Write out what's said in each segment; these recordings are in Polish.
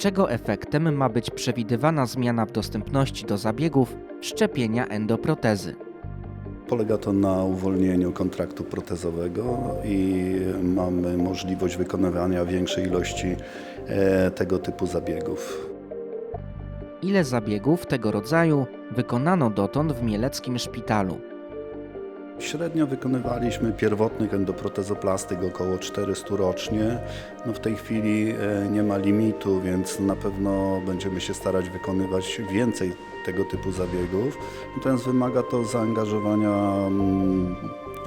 czego efektem ma być przewidywana zmiana w dostępności do zabiegów szczepienia endoprotezy. Polega to na uwolnieniu kontraktu protezowego i mamy możliwość wykonywania większej ilości e, tego typu zabiegów. Ile zabiegów tego rodzaju wykonano dotąd w Mieleckim Szpitalu? Średnio wykonywaliśmy pierwotnych endoprotezoplastyk około 400 rocznie. No w tej chwili e, nie ma limitu, więc na pewno będziemy się starać wykonywać więcej tego typu zabiegów. Natomiast wymaga to zaangażowania mm,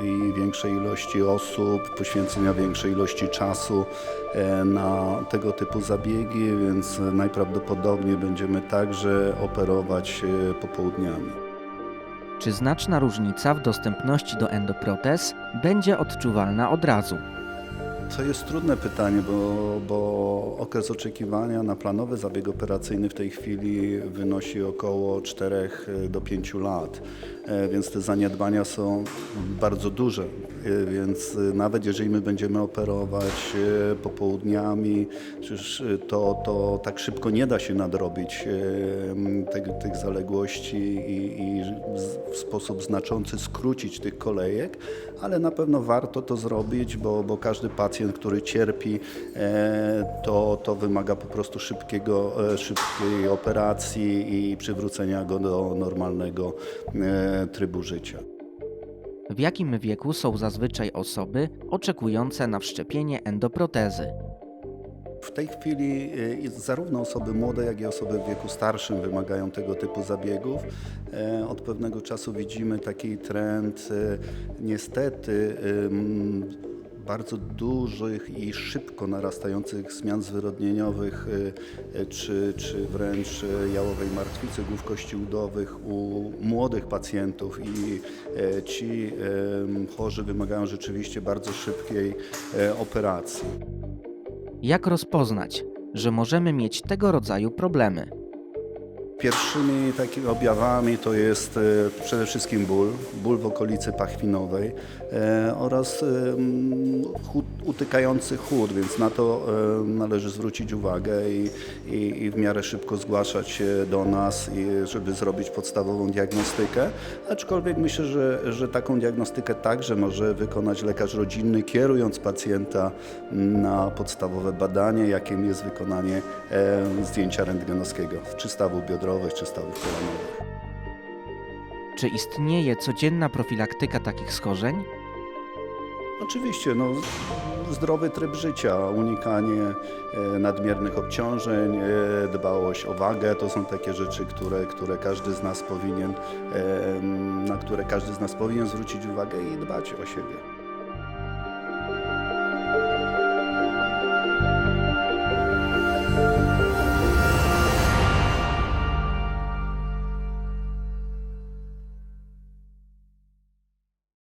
i większej ilości osób, poświęcenia większej ilości czasu e, na tego typu zabiegi, więc najprawdopodobniej będziemy także operować e, popołudniami. Czy znaczna różnica w dostępności do endoprotez będzie odczuwalna od razu? To jest trudne pytanie, bo, bo okres oczekiwania na planowy zabieg operacyjny w tej chwili wynosi około 4 do 5 lat, E, więc te zaniedbania są bardzo duże. E, Więc e, nawet jeżeli my będziemy operować e, popołudniami, e, to, to tak szybko nie da się nadrobić e, tych, tych zaległości i, i w sposób znaczący skrócić tych kolejek, ale na pewno warto to zrobić, bo, bo każdy pacjent, który cierpi, e, to, to wymaga po prostu szybkiego, e, szybkiej operacji i przywrócenia go do normalnego e, trybu życia. W jakim wieku są zazwyczaj osoby oczekujące na wszczepienie endoprotezy? W tej chwili zarówno osoby młode, jak i osoby w wieku starszym wymagają tego typu zabiegów. Od pewnego czasu widzimy taki trend niestety bardzo dużych i szybko narastających zmian zwyrodnieniowych e, e, czy, czy wręcz e, jałowej martwicy głów kości udowych u młodych pacjentów i ci chorzy wymagają rzeczywiście bardzo szybkiej operacji. Jak rozpoznać, że możemy mieć tego rodzaju problemy? Pierwszymi takimi objawami to jest e, przede wszystkim ból, ból w okolicy pachwinowej e, oraz e, utykający chód, więc na to należy zwrócić uwagę i, i, i w miarę szybko zgłaszać się do nas, żeby zrobić podstawową diagnostykę. Aczkolwiek myślę, że, że taką diagnostykę także może wykonać lekarz rodzinny, kierując pacjenta na podstawowe badanie, jakim jest wykonanie zdjęcia rentgenowskiego, czy stawów biodrowych, czy stawów kolanowych. Czy istnieje codzienna profilaktyka takich schorzeń? Oczywiście, no, zdrowy tryb życia, unikanie e, nadmiernych obciążeń, e, dbałość o wagę, to są takie rzeczy, które, które każdy z nas powinien, e, na które każdy z nas powinien zwrócić uwagę i dbać o siebie.